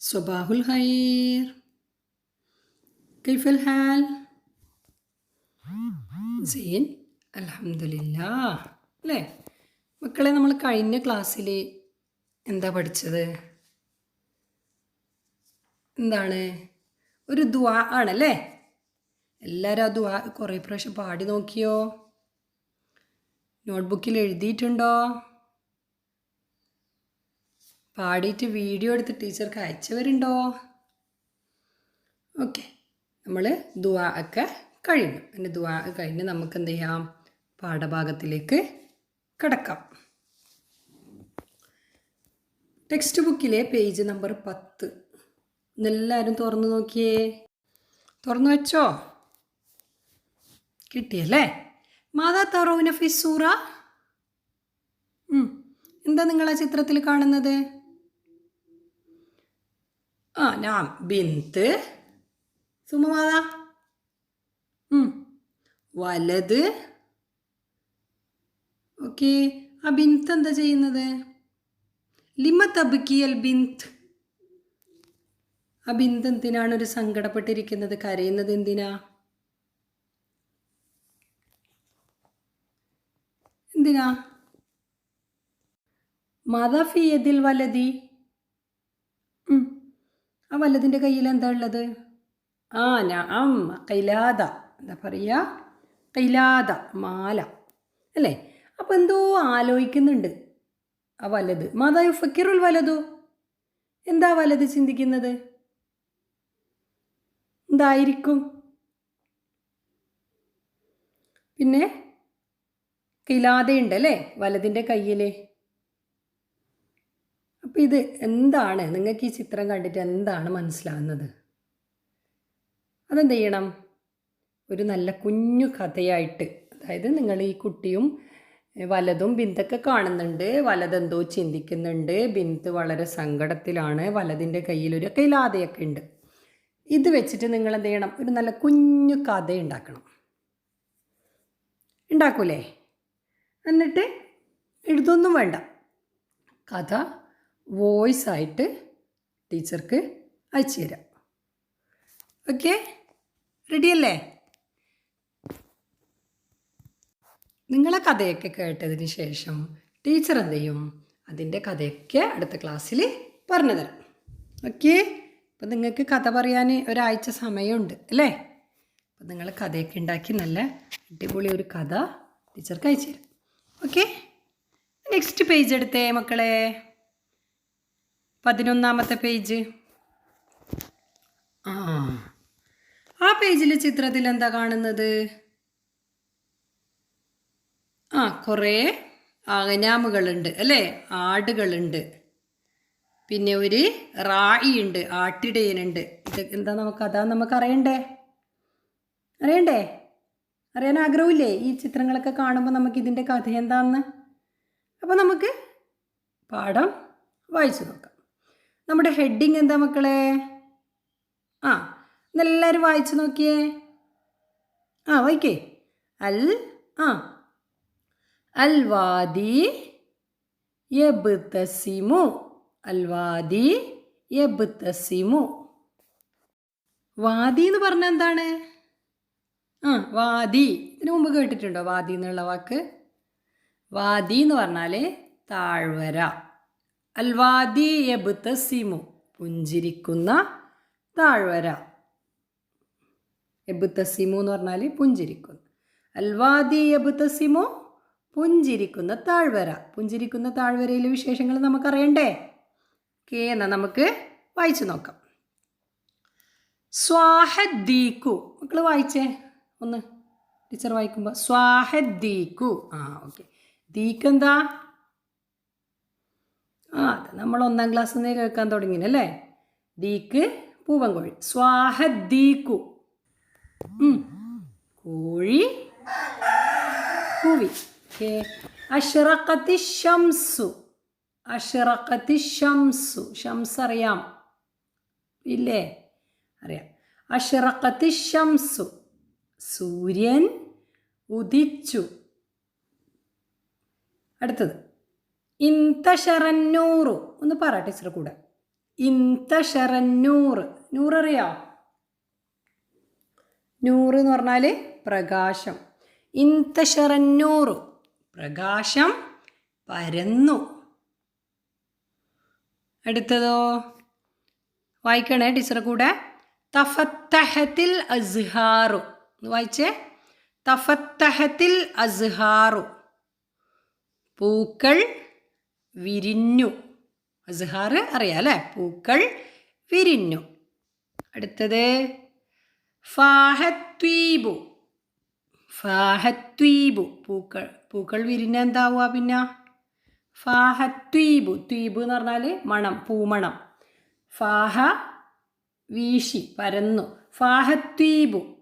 صباح الخير كيف الحال؟ സെയിൻ അലഹമില്ല അല്ലേ മക്കളെ നമ്മൾ കഴിഞ്ഞ ക്ലാസ്സിൽ എന്താ പഠിച്ചത് എന്താണ് ഒരു ദ്വാ ആണല്ലേ എല്ലാവരും ആ ദ്വാ കുറേ പ്രാവശ്യം പാടി നോക്കിയോ നോട്ട്ബുക്കിൽ എഴുതിയിട്ടുണ്ടോ പാടിയിട്ട് വീഡിയോ എടുത്ത് ടീച്ചർക്ക് അയച്ചവരുണ്ടോ? ഓക്കെ. നമ്മൾ ദുവാ ഒക്കെ കഴിഞ്ഞു പിന്നെ ദുവാ കഴിഞ്ഞ് നമുക്ക് എന്ത് ചെയ്യാം? പാഠഭാഗത്തിലേക്ക് കിടക്കാം. ടെക്സ്റ്റ് ബുക്കിലെ പേജ് നമ്പർ പത്ത്. ഇതെല്ലാവരും തുറന്നു നോക്കിയേ. തുറന്നു വെച്ചോ? കിട്ടിയല്ലേ? മാതാ തറോവിന ഫിസൂറ എന്താ നിങ്ങൾ ആ ചിത്രത്തിൽ കാണുന്നത്? ആ ഞാൻ ബിന്ത്. സുമമാത. വലത്. ഓക്കെ. ആ ബിന്ത് എന്താ ചെയ്യുന്നത്? ലിമ തബുക്കിയൽ ബിന്ത്. ആ ബിന്ത് എന്തിനാണ് ഒരു സങ്കടപ്പെട്ടിരിക്കുന്നത്? കരയുന്നത് എന്തിനാ? എന്തിനാ? മതഫിയതിൽ വലതി? വല്ലതിന്റെ കയ്യിൽ എന്താ ഉള്ളത്? ആ ഞാൻ കൈലാത എന്താ പറയുക കൈലാത മാല. അല്ലേ? അപ്പോൾ എന്തോ ആലോചിക്കുന്നുണ്ട്. ആ വലത് മാതായു ഫക്കീറുൽ വലതു? എന്താ വലത് ചിന്തിക്കുന്നത്? എന്തായിരിക്കും? പിന്നെ? കൈലാതയുണ്ട് അല്ലേ? വലതിന്റെ കയ്യിൽ അപ്പോൾ ഇത് എന്താണ്? നിങ്ങൾക്ക് ഈ ചിത്രം കണ്ടിട്ട് എന്താണ് മനസ്സിലാകുന്നത് അതെന്ത് ചെയ്യണം? ഒരു നല്ല കുഞ്ഞു കഥയായിട്ട് അതായത് നിങ്ങൾ ഈ കുട്ടിയും വലതും ബിന്ദൊക്കെ കാണുന്നുണ്ട്. വലതെന്തോ ചിന്തിക്കുന്നുണ്ട്. ബിന്ദ് വളരെ സങ്കടത്തിലാണ്. വലതിന്റെ കയ്യിലൊരു കൈലാതയൊക്കെ ഉണ്ട്. ഇത് വെച്ചിട്ട് നിങ്ങൾ എന്ത് ചെയ്യണം? ഒരു നല്ല കുഞ്ഞു കഥ ഉണ്ടാക്കണം. ഉണ്ടാക്കൂലേ? എന്നിട്ട് എഴുതൊന്നും വേണ്ട. കഥ വോയിസ് ആയിട്ട് ടീച്ചർക്ക് അയച്ചു തരാം. ഓക്കെ? റെഡിയല്ലേ? നിങ്ങളെ കഥയൊക്കെ കേട്ടതിന് ശേഷം ടീച്ചർ എന്ത് ചെയ്യും? അതിന്റെ കഥയൊക്കെ അടുത്ത ക്ലാസ്സിൽ പറഞ്ഞു തരാം. ഓക്കെ? അപ്പം നിങ്ങൾക്ക് കഥ പറയാൻ ഒരാഴ്ച സമയമുണ്ട് അല്ലേ? അപ്പം നിങ്ങൾ കഥയൊക്കെ ഉണ്ടാക്കി നല്ല അടിപൊളി ഒരു കഥ ടീച്ചർക്ക് അയച്ചു തരാം. ഓക്കെ? നെക്സ്റ്റ് പേജ് എടുത്തേ മക്കളെ. പതിനൊന്നാമത്തെ പേജ്. ആ. ആ പേജിലെ ചിത്രത്തിൽ എന്താ കാണുന്നത്? ആ കുറേ അകനാമുകളുണ്ട് അല്ലേ? ആടുകളുണ്ട്. പിന്നെ ഒരു റായി ഉണ്ട് ആട്ടിടയനുണ്ട്. ഇത് എന്താ നമുക്ക് അതാ നമുക്ക് അറിയണ്ടേ? അറിയണ്ടേ? അറിയാൻ ആഗ്രഹമില്ലേ? ഈ ചിത്രങ്ങളൊക്കെ കാണുമ്പോൾ നമുക്ക് ഇതിന്റെ കഥ എന്താണെന്ന് അപ്പോൾ നമുക്ക് പാഠം വായിച്ചു നോക്കാം. നമ്മുടെ ഹെഡിങ് എന്താ മക്കളെ? ആ എന്നെല്ലാവരും വായിച്ചു നോക്കിയേ. ആ വായിക്കേ. അൽ ആ. അൽവാദി യബ്തസിമു. അൽവാദി യബ്തസിമു. വാദി എന്ന് പറഞ്ഞാൽ എന്താണ്? ആ വാദി. ഇതിനു മുമ്പ് കേട്ടിട്ടുണ്ടോ വാദി എന്നുള്ള വാക്ക്? വാദി എന്ന് പറഞ്ഞാൽ താഴ്വര. അൽവാദി എബുത്തസിമു പുഞ്ചിരിക്കുന്ന താഴ്വര. എബുത്തസിമു എന്ന് പറഞ്ഞാൽ പുഞ്ചിരിക്കുന്നു. അൽവാദി എബുത്തസിമു പുഞ്ചിരിക്കുന്ന താഴ്വര. പുഞ്ചിരിക്കുന്ന താഴ്വരയിലെ വിശേഷങ്ങൾ നമുക്കറിയണ്ടേ? കേ എന്നാൽ നമുക്ക് വായിച്ചു നോക്കാം. സ്വാഹദ്ദീക്കു. മക്കൾ വായിച്ചേ? ഒന്ന്. ടീച്ചർ വായിക്കുമ്പോൾ സ്വാഹദ്ദീക്കു. ആ ഓക്കെ. ദീക്ക് എന്താ ആ അത് നമ്മൾ ഒന്നാം ക്ലാസ് നിന്ന് കേൾക്കാൻ തുടങ്ങിനല്ലേ ദീക്ക് പൂവൻകോഴി സ്വാഹദ്ദീക്കു കോഴി. കൂവി അഷ്റഖത്തി ഷംസു അഷറക്കത്തി ഷംസു ഷംസ് അറിയാം. ഇല്ലേ? അറിയാം. അഷറക്കത്തി ഷംസു സൂര്യൻ ഉദിച്ചു. അടുത്തത്. ഇന്തഷറന്നൂറു ഒന്ന് പറ ടീച്ചർ കൂടെ. ഇന്തഷറന്നൂറ് നൂറ് അറിയോ നൂറ് എന്ന് പറഞ്ഞാൽ പ്രകാശം. ഇന്തഷറന്നൂറ് പ്രകാശം പരന്നു. അടുത്തതോ? വായിക്കണേ ടീച്ചറെ കൂടെ. തഫത്തഹത്തിൽ അസ്ഹാറു. വായിച്ചേ. തഫത്തഹത്തിൽ അസ്ഹാറു. പൂക്കൾ വിരിഞ്ഞു. അസ്ഹാർ അറിയാം അല്ലേ? പൂക്കൾ വിരിഞ്ഞു. അടുത്തത് ഫാഹത്വീബു. ഫാഹത്വീബു. പൂക്കൾ പൂക്കൾ വിരിഞ്ഞ എന്താവുക പിന്നെ? ഫാഹത്വീബു. ത്വീപ് എന്ന് പറഞ്ഞാൽ മണം പൂമണം. ഫാഹ വീശി പരന്നു. ഫാഹത്വീബു.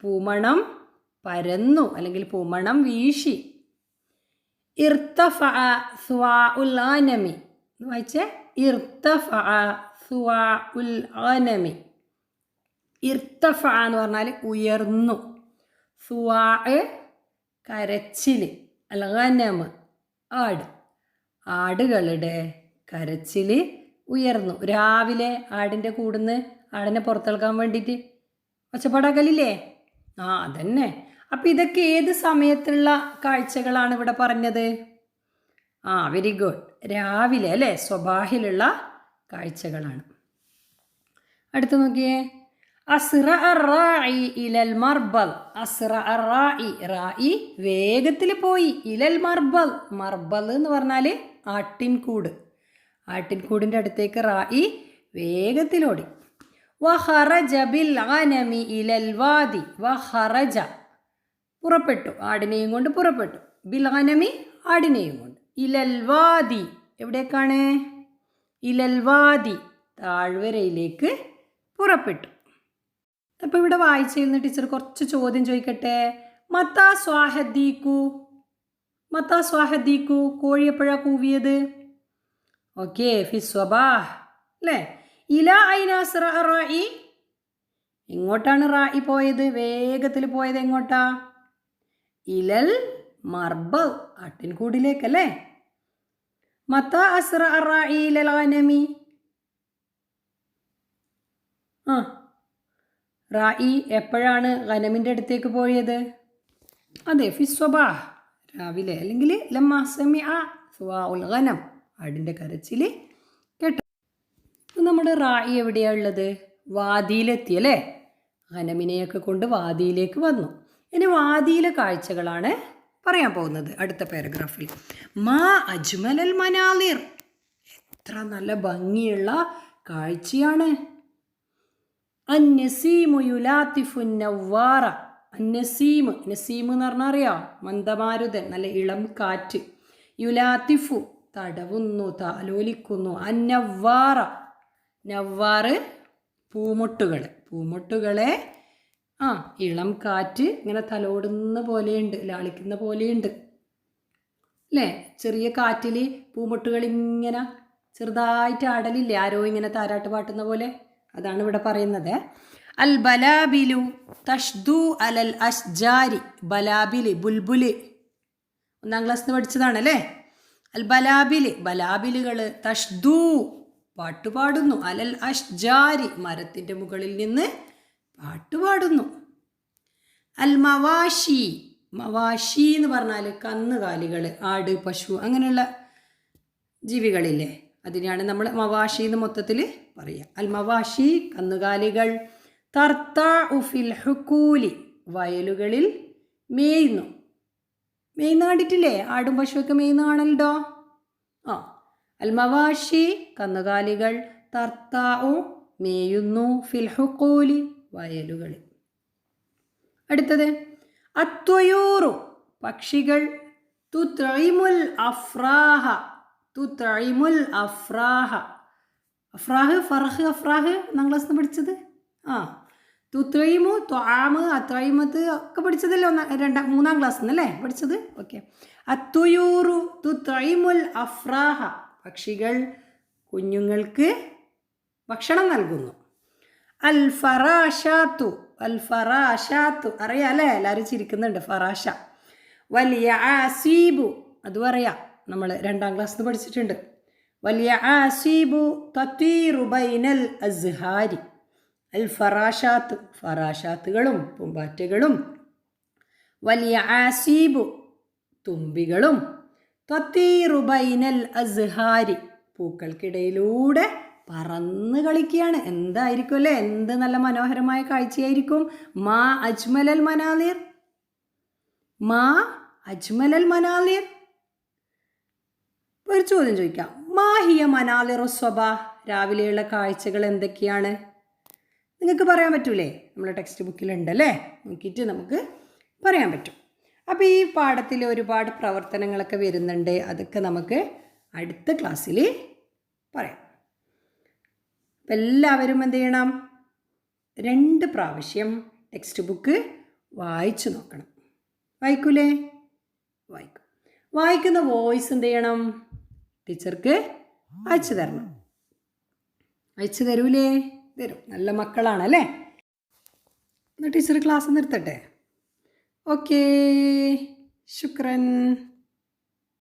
പൂമണം പരന്നു. അല്ലെങ്കിൽ പൂമണം വീശി. ഇർത്തഫ സ്വാഉൽ ആനമി. വായിച്ചേ? ഇർത്തഫ ആനമി. ഇർത്തഫ എന്ന് പറഞ്ഞാൽ ഉയർന്നു. സുവാ കരച്ചിൽ അൽഗനമ് ആട്. ആടുകളുടെ കരച്ചിൽ ഉയർന്നു. രാവിലെ ആടിന്റെ കൂടുന്ന് ആടിനെ പുറത്തെടുക്കാൻ വേണ്ടിയിട്ട്. ഒച്ചപ്പാടാക്കലില്ലേ? ആ അതന്നെ. അപ്പം ഇതൊക്കെ ഏത് സമയത്തുള്ള കാഴ്ചകളാണ് ഇവിടെ പറഞ്ഞത്? ആ വെരി ഗുഡ് രാവിലെ അല്ലേ? സ്വബാഹിലുള്ള കാഴ്ചകളാണ്. അടുത്ത് നോക്കിയേ. അസ്റ റായി ഇലൽ മർബൽ. അസ്റ റായി റായി വേഗത്തിൽ പോയി. ഇലൽ മർബൽ. മർബൽ എന്ന് പറഞ്ഞാൽ ആട്ടിൻകൂട്. ആട്ടിൻകൂടിന്റെ അടുത്തേക്ക് റായി വേഗത്തിലോടി. വഹറജ ബിൽ ആനമി ഇലൽ വാദി. വഹറജ. പുറപ്പെട്ടു ആടിനെയും കൊണ്ട് പുറപ്പെട്ടു. ബിലാനമി ആടിനെയും കൊണ്ട്. ഇലൽവാദി. എവിടേക്കാണ്? ഇലൽവാദി. താഴ്വരയിലേക്ക് പുറപ്പെട്ടു. അപ്പോൾ ഇവിടെ വായിച്ചു കഴിഞ്ഞ ടീച്ചർ കുറച്ച് ചോദ്യം ചോദിക്കട്ടെ? മത്താ സ്വാഹദ്ദീക്കു മത്താ സ്വാഹദ്ദീക്കു കോഴി എപ്പോഴാ കൂവിയത്? ഓക്കെ ഫിസ്വബാഹ് അല്ലേ? ഇല ഐനാസ് റായി എങ്ങോട്ടാണ് റായി പോയത്? വേഗത്തിൽ പോയത് എങ്ങോട്ടാ? ഇലൽ മർബ ആട്ടിൻകൂടിലേക്കല്ലേ? മത്ത അസ്ര റായി ഇലൽ ആനമി. ആ റായി എപ്പോഴാണ് ഗനമിന്റെ അടുത്തേക്ക് പോയത്? അതെ ഫിസ്വബാ രാവിലെ അല്ലെങ്കിൽ ലമ്മാസമി ആ സുവാ ഉൽ ആടിന്റെ കരച്ചിൽ കേട്ടോ നമ്മുടെ റായി എവിടെയാണ് ഉള്ളത്? വാദിയിലെത്തി അല്ലേ? ഗനമിനെയൊക്കെ കൊണ്ട് വാദിയിലേക്ക് വന്നു. ഇനി വാദിയിലെ കാഴ്ചകളാണ് പറയാൻ പോകുന്നത് അടുത്ത പാരഗ്രാഫിൽ മാ അജ്മലൽ മനാലിർ. എത്ര നല്ല ഭംഗിയുള്ള കാഴ്ചയാണ്. അന്നസീമു യുലാത്തിഫു നവ്വാറ. അന്നസീം നസീം എന്ന് പറഞ്ഞാൽ അറിയാം? മന്ദമാരുതൻ നല്ല ഇളം കാറ്റ്. യുലാത്തിഫു തടവുന്നു താലോലിക്കുന്നു. അന്നവ്വാറ. നവ്വാറ് പൂമുട്ടുകൾ പൂമുട്ടുകളെ ആ ഇളം കാറ്റ് ഇങ്ങനെ തലോടുന്ന പോലെയുണ്ട് ലാളിക്കുന്ന പോലെയുണ്ട്. അല്ലേ ചെറിയ കാറ്റിൽ പൂമുട്ടുകൾ ഇങ്ങനെ ചെറുതായിട്ട് ആടലില്ലേ? ആരോ ഇങ്ങനെ താരാട്ട് പാട്ടുന്ന പോലെ? അതാണ് ഇവിടെ പറയുന്നത്. അൽ ബലാബിലു തഷ്ദു അലൽ അഷ്ജാരി ബലാബിൽ ബുൽബുൽ. ഒന്നാം ക്ലാസ്സിൽ നിന്ന് പഠിച്ചതാണല്ലേ അൽ ബലാബിൽ ബലാബിലുകൾ തഷ്ദു പാട്ടുപാടുന്നു. അലൽ അഷ്ജാരി മരത്തിന്റെ മുകളിൽ നിന്ന് പാട്ടുപാടുന്നു. അൽ മവാഷി മവാഷി എന്ന് പറഞ്ഞാൽ കന്നുകാലികൾ ആട് പശു അങ്ങനെയുള്ള ജീവികളില്ലേ? അതിനെയാണ് നമ്മൾ മവാഷി എന്ന് മൊത്തത്തിൽ പറയുക അൽ മവാഷി കന്നുകാലികൾ തർത്ത ഉഫിൽ ഹുക്കൂലി വയലുകളിൽ മേയുന്നു. മേയുന്ന കണ്ടിട്ടില്ലേ? ആടും പശുവൊക്കെ മേയുന്ന കാണലുണ്ടോ ആ അൽ മവാഷി കന്നുകാലികൾ തർത്താഉ മേയുന്നു ഫിൽ ഹുക്കൂലി. വയലുകളിൽ. അടുത്തത് അത്വയൂറു പക്ഷികൾ തുത്രൈമുൽ അഫ്രാഹ തുത്രൈമുൽ അഫ്രാഹ. അഫ്രാഹ് ഫറഹ് അഫ്രാഹ് ഒന്നാം ക്ലാസ് പഠിച്ചത്? ആ. തുത്രൈമു ത്വാമ് അത്രൈമത്ത് ഒക്കെ പഠിച്ചതല്ലേ ഒന്നാം രണ്ടാം മൂന്നാം ക്ലാസ് നിന്നല്ലേ പഠിച്ചത്? ഓക്കെ. അത്തുയൂറു തുത്രൈമുൽ അഫ്രാഹ പക്ഷികൾ കുഞ്ഞുങ്ങൾക്ക് ഭക്ഷണം നൽകുന്നു. അൽ ഫറാഷാത്തു അൽ ഫറാഷാത്തു അറിയാം അല്ലേ? എല്ലാവരും ചിരിക്കുന്നുണ്ട്. ഫറാഷ. വലിയ ആസീബു. അതും അറിയാം നമ്മൾ രണ്ടാം ക്ലാസ് നിന്ന് പഠിച്ചിട്ടുണ്ട്. വലിയ ആസീബു തത്തീറുബൈനൽ അസ്ഹാരി. അൽ ഫറാഷാത്ത് ഫറാഷാത്തുകളും പൂമ്പാറ്റകളും. വലിയ ആസീബു തുമ്പികളും. തത്തീറുബൈനൽ അസ്ഹാരി. പൂക്കൾക്കിടയിലൂടെ പറന്ന് കളിക്കുകയാണ്. എന്തായിരിക്കും അല്ലേ? എന്ത് നല്ല മനോഹരമായ കാഴ്ചയായിരിക്കും? മാ അജ്മലൽ മനാലിർ. മാ അജ്മലൽ മനാലിർ. ഒരു ചോദ്യം ചോദിക്കാം. മാഹിയ മനാലിറു സ്വബ രാവിലെയുള്ള കാഴ്ചകൾ എന്തൊക്കെയാണ്? നിങ്ങൾക്ക് പറയാൻ പറ്റൂലേ? നമ്മുടെ ടെക്സ്റ്റ് ബുക്കിലുണ്ടല്ലേ നോക്കിയിട്ട് നമുക്ക് പറയാൻ പറ്റും. അപ്പോൾ ഈ പാഠത്തിൽ ഒരുപാട് പ്രവർത്തനങ്ങളൊക്കെ വരുന്നുണ്ട്. അതൊക്കെ നമുക്ക് അടുത്ത ക്ലാസ്സിൽ പറയാം. എല്ലാവരും എന്ത് ചെയ്യണം? രണ്ട് പ്രാവശ്യം ടെക്സ്റ്റ് ബുക്ക് വായിച്ചു നോക്കണം. വായിക്കൂലേ? വായിക്കും. വായിക്കുന്ന വോയിസ് എന്ത് ചെയ്യണം? ടീച്ചർക്ക് അയച്ചു തരണം. അയച്ചു തരൂലേ? തരും. നല്ല മക്കളാണല്ലേ? എന്നാൽ ടീച്ചർ ക്ലാസ് നിർത്തട്ടെ? ഓക്കേ ശുക്രൻ.